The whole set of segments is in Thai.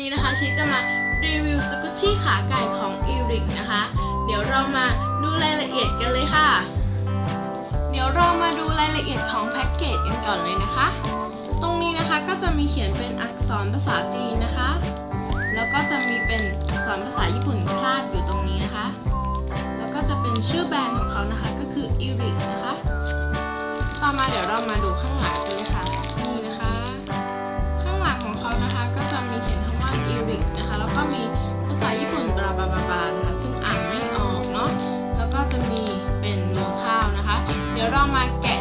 นี้นะคะชีจะมารีวิวสกุชชี่ขาไก่ของอีริกนะคะ เดี๋ยวเรามาดูรายละเอียดกันเลยค่ะ เดี๋ยวเรามาดูรายละเอียดของแพ็กเกจกันก่อนเลยนะคะ ตรงนี้นะคะก็จะมีเขียนเป็นอักษรภาษาจีนนะคะ แล้วก็จะมีเป็นอักษรภาษาญี่ปุ่นคลาดอยู่ตรงนี้นะคะ แล้วก็จะเป็นชื่อแบรนด์ของเขานะคะก็คืออีริกนะคะ ต่อมาเดี๋ยวเรามาดูข้างหลัง บาบาบาบานะคะซึ่งอ่านไม่ออกเนาะแล้วก็จะมีเป็นโน้ข้าวนะคะ เดี๋ยวเรามาแกะ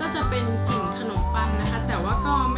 ก็จะเป็นกลิ่นขนมปังนะคะ แต่ว่าก็ไม่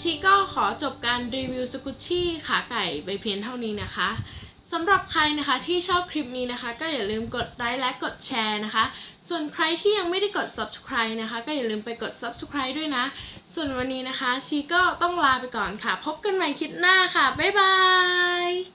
ชีก็ขอจบการรีวิวสกุชชี่ขาไก่ไปเพียงเท่านี้นะคะสำหรับใครนะคะที่ชอบคลิปนี้นะคะ ก็อย่าลืมกดไลค์และกดแชร์นะคะ ส่วนใครที่ยังไม่ได้กด subscribe นะคะ ก็อย่าลืมไปกด subscribe ด้วยนะ ส่วนวันนี้นะคะ ชีก็ต้องลาไปก่อนค่ะ พบกันใหม่คลิปหน้าค่ะ บ๊ายบาย